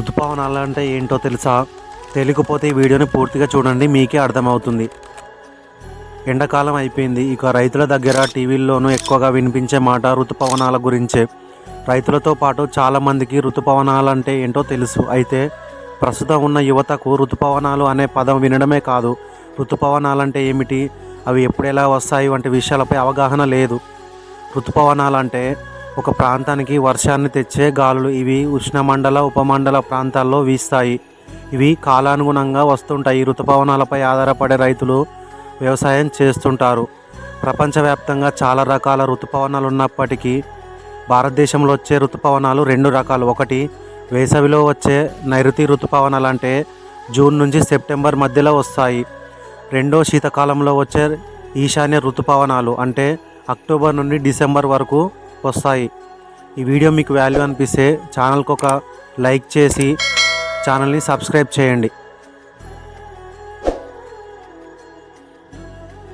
ఋతుపవనాలు అంటే ఏంటో తెలుసా? తెలియకపోతే ఈ వీడియోని పూర్తిగా చూడండి మీకే అర్థమవుతుంది. ఎండాకాలం అయిపోయింది. ఇక రైతుల దగ్గర టీవీల్లోనూ ఎక్కువగా వినిపించే మాట ఋతుపవనాల గురించే. రైతులతో పాటు చాలామందికి ఋతుపవనాలు అంటే ఏంటో తెలుసు. అయితే ప్రస్తుతం ఉన్న యువతకు ఋతుపవనాలు అనే పదం వినడమే కాదు. ఋతుపవనాలు అంటే ఏమిటి? అవి ఎప్పుడు ఎలా వస్తాయి? వంటి విషయాలపై అవగాహన లేదు. ఋతుపవనాలు అంటే ఒక ప్రాంతానికి వర్షాన్ని తెచ్చే గాలులు ఇవి ఉష్ణమండల ఉపమండల ప్రాంతాల్లో వీస్తాయి. ఇవి కాలానుగుణంగా వస్తుంటాయి. ఈ ఋతుపవనాలపై ఆధారపడే రైతులు వ్యవసాయం చేస్తుంటారు. ప్రపంచవ్యాప్తంగా చాలా రకాల ఋతుపవనాలు ఉన్నప్పటికీ భారతదేశంలో వచ్చే ఋతుపవనాలు రెండు రకాలు. ఒకటి వేసవిలో వచ్చే నైరుతి ఋతుపవనాలు అంటే జూన్ నుంచి సెప్టెంబర్ మధ్యలో వస్తాయి. రెండో శీతకాలంలో వచ్చే ఈశాన్య ఋతుపవనాలు అంటే అక్టోబర్ నుండి డిసెంబర్ వరకు వస్తాయి. ఈ వీడియో మీకు వాల్యూ అనిపిస్తే ఛానల్కి ఒక లైక్ చేసి ఛానల్ని సబ్స్క్రైబ్ చేయండి.